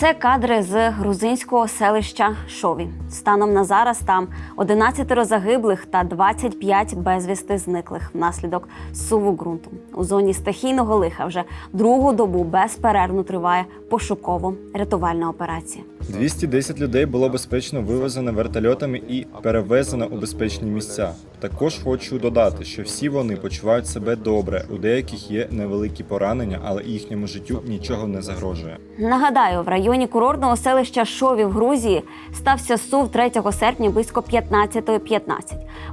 Це кадри з грузинського селища Шові. Станом на зараз там 11 загиблих та 25 безвісти зниклих внаслідок суву ґрунту. У зоні стихійного лиха вже другу добу безперервно триває пошуково-рятувальна операція. 210 людей було безпечно вивезено вертольотами і перевезено у безпечні місця. Також хочу додати, що всі вони почувають себе добре. У деяких є невеликі поранення, але їхньому життю нічого не загрожує. Нагадаю, в районі курортного селища Шові в Грузії стався сув 3 серпня близько 15.15.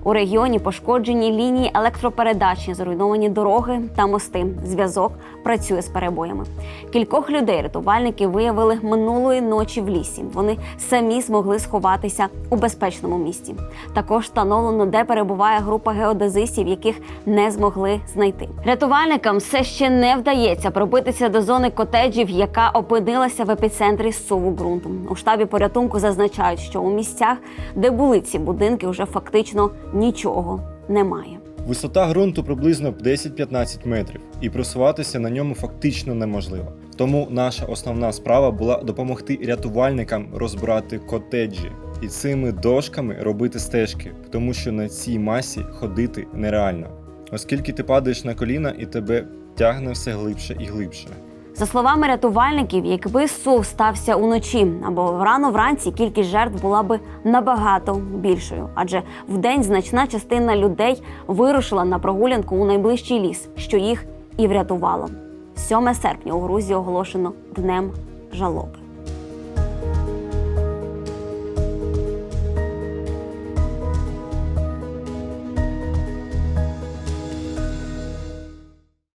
У регіоні пошкоджені лінії електропередачі, зруйновані дороги та мости. Зв'язок працює з перебоями. Кількох людей рятувальники виявили минулої ночі в лісі. Вони самі змогли сховатися у безпечному місці. Також встановлено, де перебуває група геодезистів, яких не змогли знайти. Рятувальникам все ще не вдається пробитися до зони котеджів, яка опинилася в епіцентрі суву ґрунту. У штабі порятунку зазначають, що у місцях, де були ці будинки, вже фактично нічого немає. Висота ґрунту приблизно 10-15 метрів, і просуватися на ньому фактично неможливо. Тому наша основна справа була допомогти рятувальникам розбирати котеджі і цими дошками робити стежки, тому що на цій масі ходити нереально, оскільки ти падаєш на коліна і тебе тягне все глибше і глибше. За словами рятувальників, якби сув стався уночі або рано вранці, кількість жертв була би набагато більшою, адже вдень значна частина людей вирушила на прогулянку у найближчий ліс, що їх і врятувало. 7 серпня у Грузії оголошено днем жалоби.